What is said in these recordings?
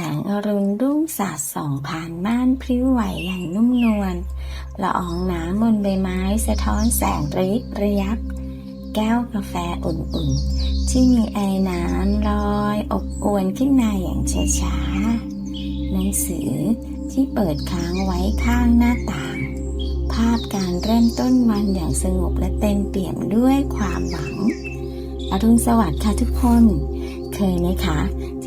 แสงอรุณรุ่งสาดส่องผ่านม่านพริ้วไหวอย่างนุ่มนวลละอองน้ำบนใบไม้สะท้อนแสงริบระยับ แก้วกาแฟอุ่นๆ ที่มีไอน้ำลอยอบอวนขึ้นมาอย่างช้าๆหนังสือที่เปิดค้างไว้ข้างหน้าต่าง ภาพการเริ่มต้นวันอย่างสงบและเต็มเปี่ยมด้วยความหวังอรุณสวัสดิ์ค่ะทุกคน เคยไหมคะ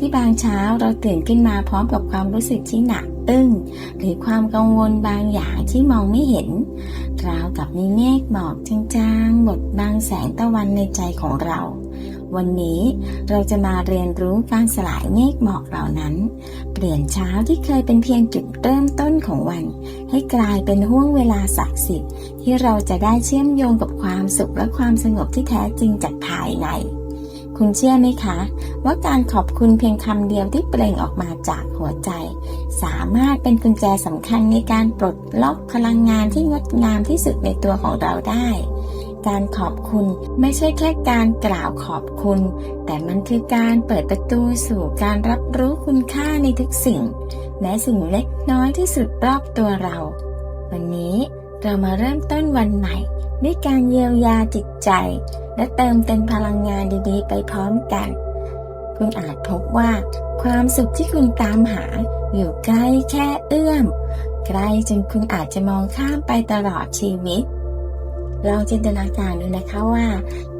ที่บางเช้าเราตื่นขึ้นมาพร้อมกับความรู้สึกที่หนักอึ้งหรือความกังวลบางอย่างที่มองไม่เห็น ราวกับมีเมฆหมอกจางๆบดบังแสงตะวันในใจของเรา วันนี้เราจะมาเรียนรู้การสลายเมฆหมอกเหล่านั้น เปลี่ยนเช้าที่เคยเป็นเพียงจุดเริ่มต้นของวัน ให้กลายเป็นห่วงเวลาศักดิ์สิทธิ์ที่เราจะได้เชื่อมโยงกับความสุขและความสงบที่แท้จริงจากภายใน คุณเชื่อไหมคะ ว่าการขอบคุณเพียงคำเดียวที่เปล่งออกมาจากหัวใจ สามารถเป็นกุญแจสำคัญในการปลดล็อกพลังงานที่งดงามที่สุดในตัวของเราได้ การขอบคุณไม่ใช่แค่การกล่าวขอบคุณ แต่มันคือการเปิดประตูสู่การรับรู้คุณค่าในทุกสิ่ง แม้สิ่งเล็กน้อยที่สุดรอบตัวเรา วันนี้เรามาเริ่มต้นวันใหม่ ด้วยการเยียวยาจิตใจ และเติมเต็มพลังงานดีๆ ไปพร้อมกัน คุณอาจพบว่า ความสุขที่คุณตามหา อยู่ใกล้แค่เอื้อมใกล้จนคุณอาจจะมองข้ามไปตลอดชีวิตลองจินตนาการดูนะคะว่า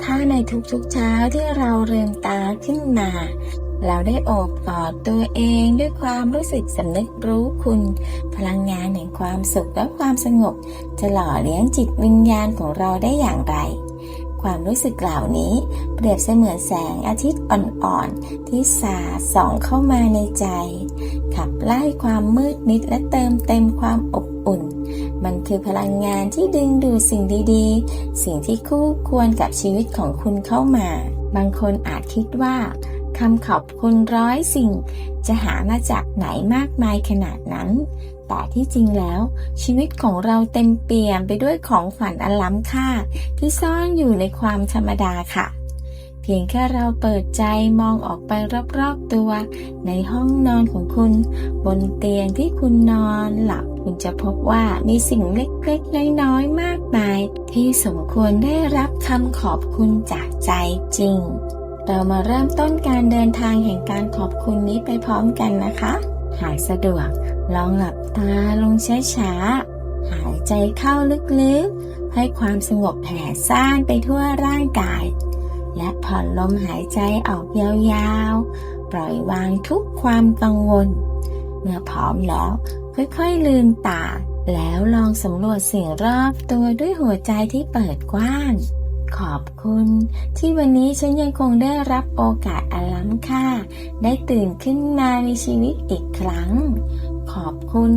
ถ้าในทุกๆเช้าที่เราเริ่มตาขึ้นมา เราได้โอบกอดตัวเองด้วยความรู้สึกสำนึกรู้คุณ พลังงานแห่งความสุขและความสงบ จะหล่อเลี้ยงจิตวิญญาณของเราได้อย่างไร ความรู้สึกเหล่านี้เปรียบเสมือนแสงอาทิตย์อ่อนๆ ที่สาดส่องเข้ามาในใจ ขับไล่ความมืดมิดและเติมเต็มความอบอุ่น มันคือพลังงานที่ดึงดูดสิ่งดีๆ สิ่งที่คู่ควรกับชีวิตของคุณเข้ามา บางคนอาจคิดว่า คำขอบคุณร้อยสิ่ง จะหามาจากไหนมากมายขนาดนั้น แต่ที่จริงแล้ว ชีวิตของเราเต็มเปี่ยมไปด้วยของขวัญอันล้ำค่า ที่ซ่อนอยู่ในความธรรมดาค่ะ เพียงแค่เราเปิดใจมองออกไปรอบๆตัว ในห้องนอนของคุณ บนเตียงที่คุณนอนหลับคุณจะพบว่ามีสิ่งเล็กๆ น้อยๆ มากมาย ที่สมควรได้รับคำขอบคุณจากใจจริง เรามาเริ่มต้นการเดินทางแห่งการขอบคุณนี้ไปพร้อมกันนะคะ หากสะดวก ลองหลับตาลงช้าๆ หายใจเข้าลึกๆ ให้ความสงบแผ่ซ่านไปทั่วร่างกาย และผ่อนลมหายใจออกยาวๆ ปล่อยวางทุกความกังวล เมื่อพร้อมแล้ว ค่อยๆลืมตา แล้วลองสำรวจสิ่งรอบตัวด้วยหัวใจที่เปิดกว้าง ขอบคุณ ที่วันนี้ฉันยังคงได้รับโอกาสอันล้ำค่า ได้ตื่นขึ้นมาในชีวิตอีกครั้ง ขอบคุณ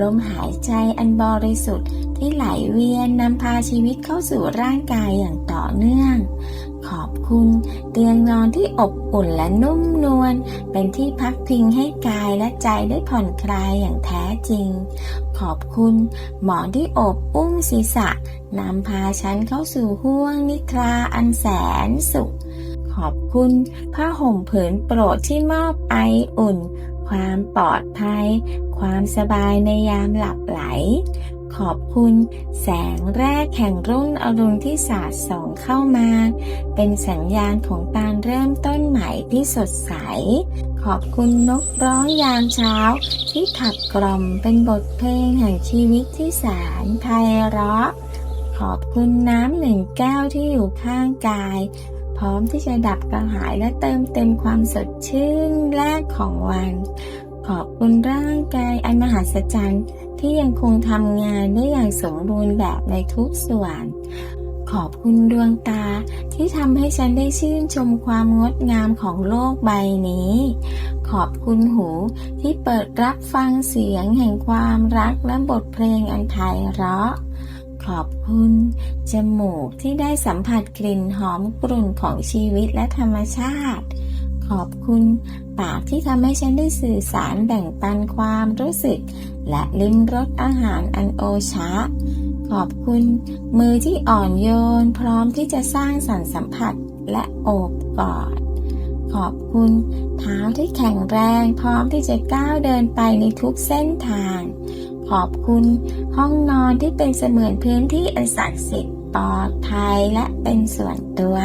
ลมหายใจอันบริสุทธิ์ที่ไหลเวียนนำพาชีวิตเข้าสู่ร่างกายอย่างต่อเนื่อง ขอบคุณ เตียงนอนที่อบอุ่นและนุ่มนวลเป็นที่พักพิงให้กายและใจได้ผ่อนคลายอย่างแท้จริง ขอบคุณหมอนที่อบอุ้มศีรษะนำพาฉันเข้าสู่ห้วงนิทราอันแสนสุข ขอบคุณผ้าห่มผืนโปรดที่มอบไออุ่น ความปลอดภัย ความสบายในยามหลับไหล ขอบคุณแสงแรกแห่งรุ่งอรุณที่สาดส่องเข้ามา เป็นสัญญาณของการเริ่มต้นใหม่ที่สดใส ขอบคุณนกร้องยามเช้า ที่ขับกล่อมเป็นบทเพลงแห่งชีวิตที่แสนไพเราะ ขอบคุณน้ำหนึ่งแก้วที่อยู่ข้างกาย พร้อมที่จะดับกระหายและเติมเต็มความสดชื่นแรกของวัน ขอบคุณร่างกายอันมหัศจรรย์ที่ยังคงทำงานได้อย่างสมบูรณ์แบบในทุกส่วน ขอบคุณดวงตาที่ทำให้ฉันได้ชื่นชมความงดงามของโลกใบนี้ ขอบคุณหูที่เปิดรับฟังเสียงแห่งความรักและบทเพลงอันไพเราะ ขอบคุณจมูกที่ได้สัมผัสกลิ่นหอมกรุ่นของชีวิตและธรรมชาติ ขอบคุณปากที่ทำให้ฉันได้สื่อสารแบ่งปันความรู้สึก และลิ้มรสอาหารอันโอชะ ขอบคุณมือที่อ่อนโยน พร้อมที่จะสร้างสรรค์สัมผัสและโอบกอด ขอบคุณเท้าที่แข็งแรง พร้อมที่จะก้าวเดินไปในทุกเส้นทาง ขอบคุณห้องนอนที่เป็นเสมือนพื้นที่อันศักดิ์สิทธิ์ปลอดภัยและเป็นส่วนตัว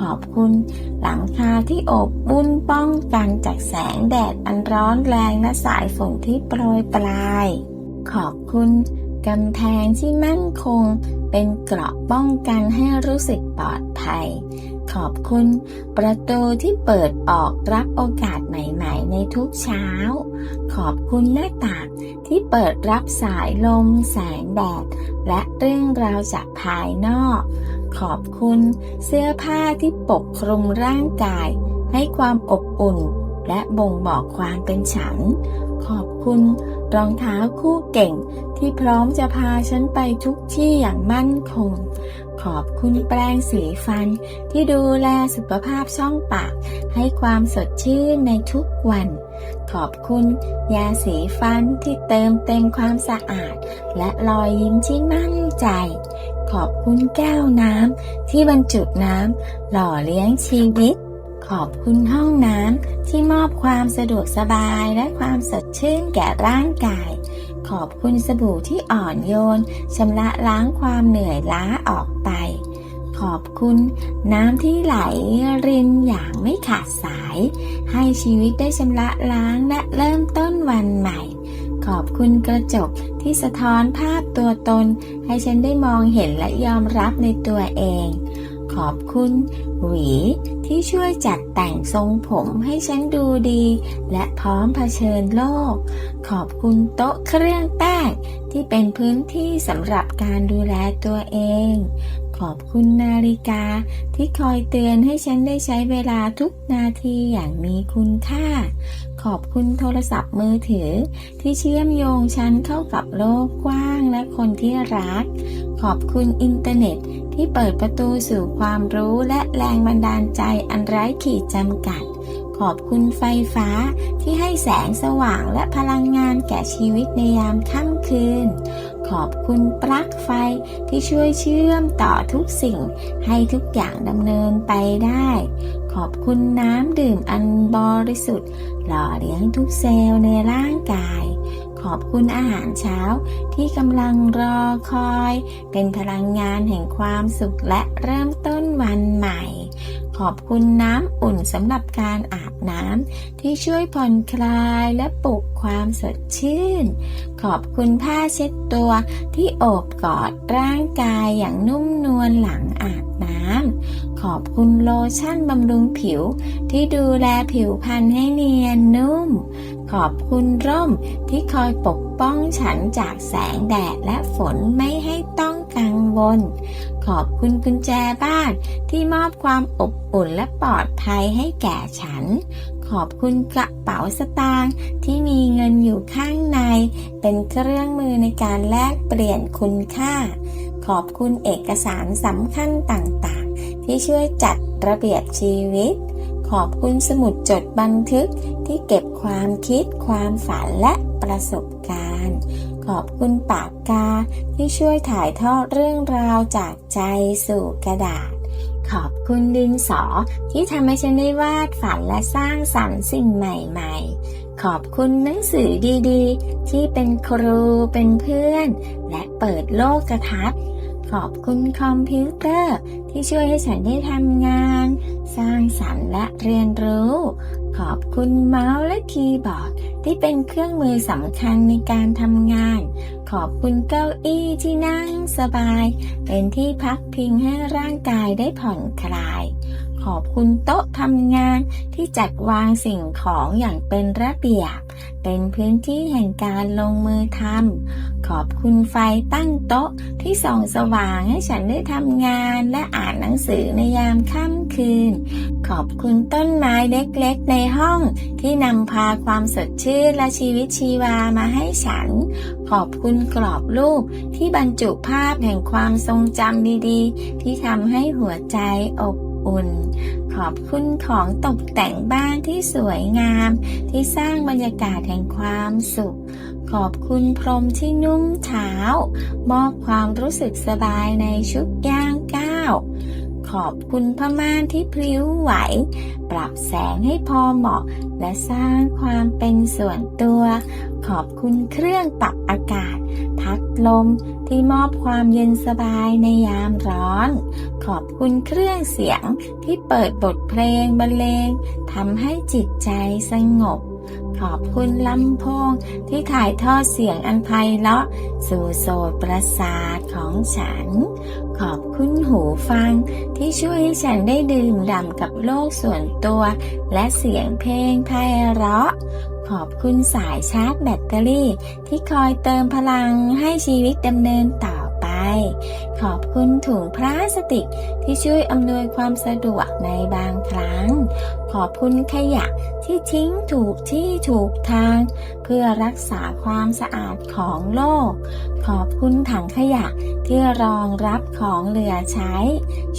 ขอบคุณหลังคาที่อบอุ่นป้องกันจากแสงแดดอันร้อนแรงและสายฝนที่โปรยปลาย ขอบคุณ กำแพงที่มั่นคง เป็นเกราะป้องกันให้รู้สึกปลอดภัย ขอบคุณ ประตูที่เปิดออกรับโอกาสใหม่ๆ ในทุกเช้า ขอบคุณหน้าต่างที่เปิดรับสายลม แสงแดด และเรื่องราวจากภายนอก ขอบคุณเสื้อผ้าที่ปกคลุมร่างกาย ให้ความอบอุ่น และบ่งบอกความเป็นฉัน ขอบคุณ รองเท้าคู่เก่ง ที่พร้อมจะพาฉันไปทุกที่อย่างมั่นคง ขอบคุณแปรงสีฟันที่ดูแลสุขภาพช่องปาก ให้ความสดชื่นในทุกวัน ขอบคุณยาสีฟันที่เติมเต็มความสะอาด และรอยยิ้มที่มั่นใจ ขอบคุณแก้วน้ำที่บรรจุน้ำหล่อเลี้ยงชีวิต ขอบคุณห้องน้ำที่มอบความสะดวกสบายและความสดชื่นแก่ร่างกาย ขอบคุณสบู่ที่อ่อนโยนชำระล้างความเหนื่อยล้าออกไป ขอบคุณน้ำที่ไหลรินอย่างไม่ขาดสาย ให้ชีวิตได้ชำระล้างและเริ่มต้นวันใหม่ ขอบคุณกระจกที่สะท้อนภาพตัวตน ให้ฉันได้มองเห็นและยอมรับในตัวเอง ขอบคุณหวีที่ช่วยจัดแต่งทรงผมให้ฉันดูดี และพร้อมเผชิญโลก ขอบคุณโต๊ะเครื่องแป้งที่เป็นพื้นที่สำหรับการดูแลตัวเอง ขอบคุณนาฬิกาที่คอยเตือนให้ฉันได้ใช้เวลาทุกนาทีอย่างมีคุณค่า ขอบคุณโทรศัพท์มือถือ ที่เชื่อมโยงฉันเข้ากับโลกกว้างและคนที่รัก ขอบคุณอินเทอร์เน็ต ที่เปิดประตูสู่ความรู้และแรงบันดาลใจอันไร้ขีดจำกัด ขอบคุณไฟฟ้าที่ให้แสงสว่างและพลังงานแก่ชีวิตในยามค่ำคืน ขอบคุณปลั๊กไฟที่ช่วยเชื่อมต่อทุกสิ่งให้ทุกอย่างดำเนินไปได้ ขอบคุณน้ำดื่มอันบริสุทธิ์ หล่อเลี้ยงทุกเซลล์ในร่างกาย ขอบคุณอาหารเช้าที่กำลังรอคอย เป็นพลังงานแห่งความสุขและเริ่มต้นวันใหม่ ขอบคุณน้ำอุ่นสำหรับการอาบน้ำที่ช่วยผ่อนคลายและปลุกความสดชื่น ขอบคุณผ้าเช็ดตัวที่โอบกอดร่างกายอย่างนุ่มนวลหลังอาบน้ำขอบคุณโลชั่นบำรุงผิวที่ดูแลผิวพรรณให้เนียนนุ่ม ขอบคุณร่มที่คอยปกป้องฉันจากแสงแดดและฝนไม่ให้ต้องกังวล ขอบคุณกุญแจบ้านที่มอบความอบอุ่นและปลอดภัยให้แก่ฉัน ขอบคุณกระเป๋าสตางค์ที่มีเงินอยู่ข้างใน เป็นเครื่องมือในการแลกเปลี่ยนคุณค่า ขอบคุณเอกสารสำคัญต่างๆ ที่ช่วยจัดระเบียบชีวิต ขอบคุณสมุดจดบันทึกที่เก็บ ความคิด ความฝันและประสบการณ์ ขอบคุณปากกาที่ช่วยถ่ายทอดเรื่องราวจากใจสู่กระดาษ ขอบคุณดินสอที่ทำให้ฉันได้วาดฝันและสร้างสรรค์สิ่งใหม่ ๆ ขอบคุณหนังสือดีๆ ที่เป็นครูเป็นเพื่อน และเปิดโลกทัศน์ ขอบคุณคอมพิวเตอร์ ที่ช่วยให้ฉันได้ทำงาน สร้างสรรค์และเรียนรู้ ขอบคุณเมาส์และคีย์บอร์ด ที่เป็นเครื่องมือสำคัญในการทำงาน ขอบคุณเก้าอี้ที่นั่งสบาย เป็นที่พักพิงให้ร่างกายได้ผ่อนคลาย ขอบคุณโต๊ะทำงานที่จัดวางสิ่งของอย่างเป็นระเบียบ เป็นพื้นที่แห่งการลงมือทำขอบคุณไฟตั้งโต๊ะที่ส่องสว่างให้ฉันได้ทำงานและอ่านหนังสือในยามค่ำคืน ขอบคุณต้นไม้เล็กๆในห้องที่นำพาความสดชื่นและชีวิตชีวามาให้ฉัน ขอบคุณกรอบรูปที่บรรจุภาพแห่งความทรงจำดีๆ ที่ทำให้หัวใจอบ อุ่น ขอบคุณของตกแต่งบ้านที่สวยงาม ที่สร้างบรรยากาศแห่งความสุข ขอบคุณพรมที่นุ่มเท้ามอบความรู้สึกสบายในชุดย่างก้าวขอบคุณผ้าม่านที่พลิ้วไหว ปรับแสงให้พอเหมาะ และสร้างความเป็นส่วนตัว ขอบคุณเครื่องปรับอากาศ พัดลม ที่มอบความเย็นสบายในยามร้อน ขอบคุณเครื่องเสียงที่เปิดบทเพลงบรรเลงทำให้จิตใจสงบ ขอบคุณลำโพงที่ถ่ายทอดเสียงอันไพเราะสู่โสตประสาทของฉัน ขอบคุณหูฟังที่ช่วยให้ฉันได้ดื่มด่ำกับโลกส่วนตัว และเสียงเพลงไพเราะ ขอบคุณสายชาร์จแบตเตอรี่ที่คอยเติมพลังให้ชีวิตดำเนินต่อ ขอบคุณถุงพลาสติกที่ช่วยอำนวยความสะดวกในบางครั้ง ขอบคุณขยะที่ทิ้งถูกที่ถูกทาง เพื่อรักษาความสะอาดของโลก ขอบคุณถังขยะที่รองรับของเหลือใช้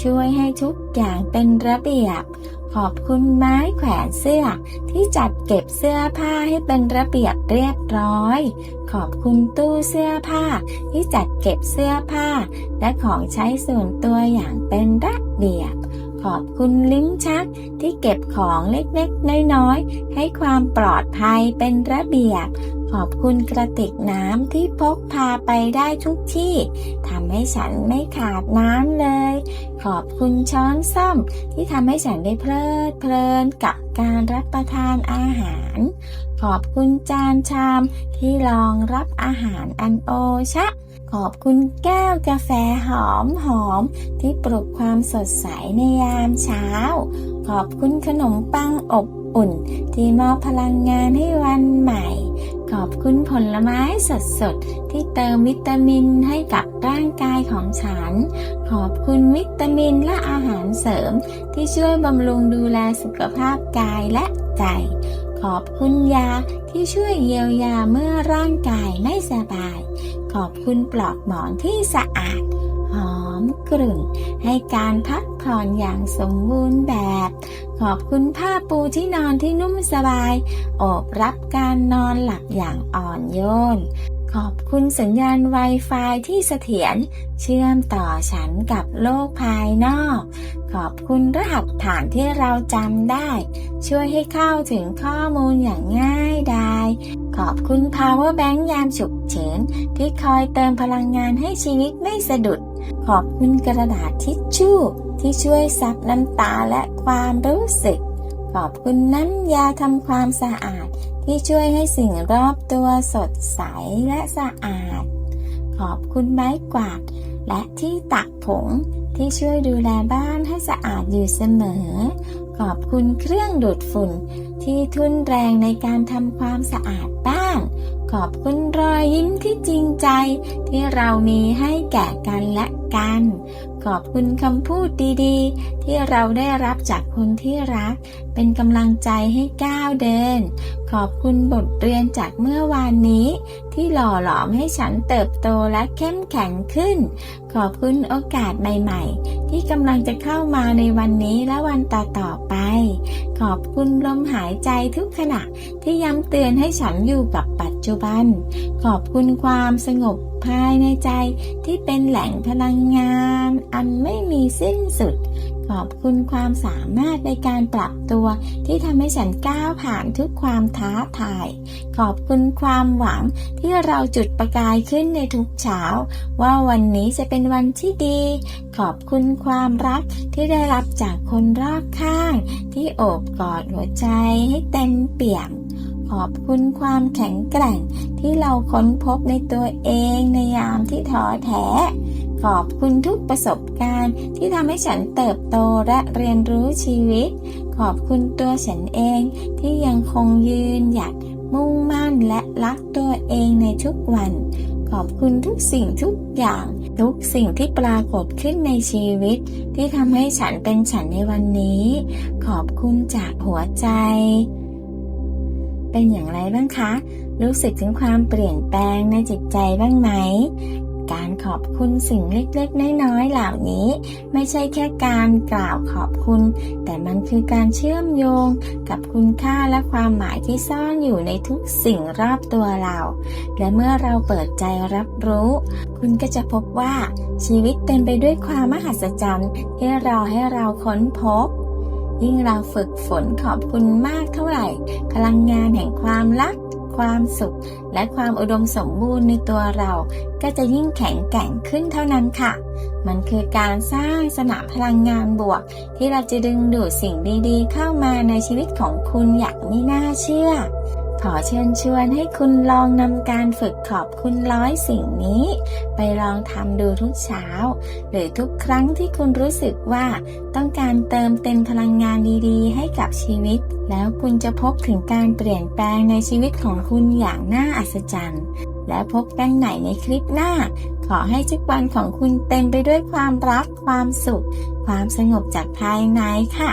ช่วยให้ทุกอย่างเป็นระเบียบ ขอบคุณไม้แขวนเสื้อที่จัดเก็บเสื้อผ้าให้เป็นระเบียบเรียบร้อย ขอบคุณตู้เสื้อผ้า ที่จัดเก็บเสื้อผ้า และของใช้ส่วนตัวอย่างเป็นระเบียบ ขอบคุณลิ้นชักที่เก็บของเล็กๆ น้อยๆ ให้ความปลอดภัยเป็นระเบียบ ขอบคุณกระติกน้ำที่พกพาไปได้ทุกที่ทำให้ฉันไม่ขาดน้ำเลย ขอบคุณช้อนส้อมที่ทำให้ฉันได้เพลิดเพลินกับการรับประทานอาหาร ขอบคุณจานชามที่รองรับอาหารอันโอชะ ขอบคุณแก้วกาแฟหอมหอมที่ปลุกความสดใสในยามเช้า ขอบคุณขนมปังอบอุ่น ที่มอบพลังงานให้วันใหม่ ขอบคุณผลไม้สดๆที่เติมวิตามินให้กับร่างกายของฉัน ขอบคุณวิตามินและอาหารเสริม ที่ช่วยบำรุงดูแลสุขภาพกายและใจ ขอบคุณยาที่ช่วยเยียวยาเมื่อร่างกายไม่สบาย ขอบคุณปลอกหมอนที่สะอาด หอมกลุ่น ให้การพักผ่อนอย่างสมบูรณ์แบบ ขอบคุณผ้าปูที่นอนที่นุ่มสบาย อบรับการนอนหลับอย่างอ่อนโยน ขอบคุณสัญญาณ Wi-Fi ที่เสถียรเชื่อมต่อฉันกับโลกภายนอก ขอบคุณรหัสผ่านที่เราจำได้ ช่วยให้เข้าถึงข้อมูลอย่างง่ายดายขอบคุณ Power Bank ยามฉุกเฉินที่คอยเติมพลังงานให้ชีวิตไม่สะดุด ขอบคุณกระดาษทิชชู่ ที่ช่วยซับน้ำตาและความรู้สึก ขอบคุณน้ำยาทำความสะอาด ที่ช่วยให้สิ่งรอบตัวสดใสและสะอาด ขอบคุณไม้กวาด และที่ตักผงที่ช่วยดูแลบ้านให้สะอาดอยู่เสมอ ขอบคุณเครื่องดูดฝุ่น ที่ทุนแรงในการทำความสะอาดบ้าน ขอบคุณรอยยิ้มที่จริงใจ ที่เรามีให้แก่กันและกัน ขอบคุณคำพูดดีๆ ที่เราได้รับจากคนที่รัก เป็นกำลังใจให้ก้าวเดิน ขอบคุณบทเรียนจากเมื่อวานนี้ ที่หล่อหลอมให้ฉันเติบโตและเข้มแข็งขึ้น ขอบคุณโอกาสใหม่ๆ ที่กำลังจะเข้ามาในวันนี้และวันต่อๆไป ขอบคุณลมหายใจทุกขณะที่ย้ำเตือนให้ฉันอยู่กับปัจจุบัน ขอบคุณความสงบ ภายในใจที่เป็นแหล่งพลังงาน อันไม่มีสิ้นสุด ขอบคุณความสามารถในการปรับตัวที่ทำให้ฉันก้าวผ่านทุกความท้าทาย ขอบคุณความหวังที่เราจุดประกายขึ้นในทุกเช้า ว่าวันนี้จะเป็นวันที่ดี ขอบคุณความรักที่ได้รับจากคนรอบข้าง ที่โอบกอดหัวใจให้เต็มเปี่ยม ขอบคุณความแข็งแกร่งที่เราค้นพบในตัวเองในยามที่ท้อแท้ ขอบคุณทุกประสบการณ์ที่ทำให้ฉันเติบโตและเรียนรู้ชีวิต ขอบคุณตัวฉันเองที่ยังคงยืนหยัดมุ่งมั่นและรักตัวเองในทุกวัน ขอบคุณทุกสิ่งทุกอย่าง ทุกสิ่งที่ปรากฏขึ้นในชีวิต ที่ทำให้ฉันเป็นฉันในวันนี้ ขอบคุณจากหัวใจ เป็นอย่างไรบ้างคะ รู้สึกถึงความเปลี่ยนแปลงในจิตใจบ้างไหม การขอบคุณสิ่งเล็กๆ น้อยๆ เหล่านี้ ไม่ใช่แค่การกล่าวขอบคุณ แต่มันคือการเชื่อมโยงกับคุณค่าและความหมายที่ซ่อนอยู่ในทุกสิ่งรอบตัวเรา และเมื่อเราเปิดใจรับรู้ คุณก็จะพบว่าชีวิตเต็มไปด้วยความมหัศจรรย์ที่รอให้เราค้นพบ ยิ่งเราฝึกฝนขอบคุณมากเท่าไหร่ พลังงานแห่งความรัก ความสุข และความอุดมสมบูรณ์ในตัวเรา ก็จะยิ่งแข็งแกร่งขึ้นเท่านั้นค่ะ มันคือการสร้างสนามพลังงานบวก ที่เราจะดึงดูดสิ่งดีๆ เข้ามาในชีวิตของคุณอย่างไม่น่าเชื่อ ขอเชิญชวนให้คุณลองนำการฝึกขอบคุณร้อยสิ่งนี้ ไปลองทำดูทุกเช้า หรือทุกครั้งที่คุณรู้สึกว่าต้องการเติมเต็มพลังงานดีๆ ให้กับชีวิต แล้วคุณจะพบถึงการเปลี่ยนแปลงในชีวิตของคุณอย่างน่าอัศจรรย์ และพบกันใหม่ในคลิปหน้า ขอให้ทุกวันของคุณเต็มไปด้วยความรักความสุข ความสงบจากภายในค่ะ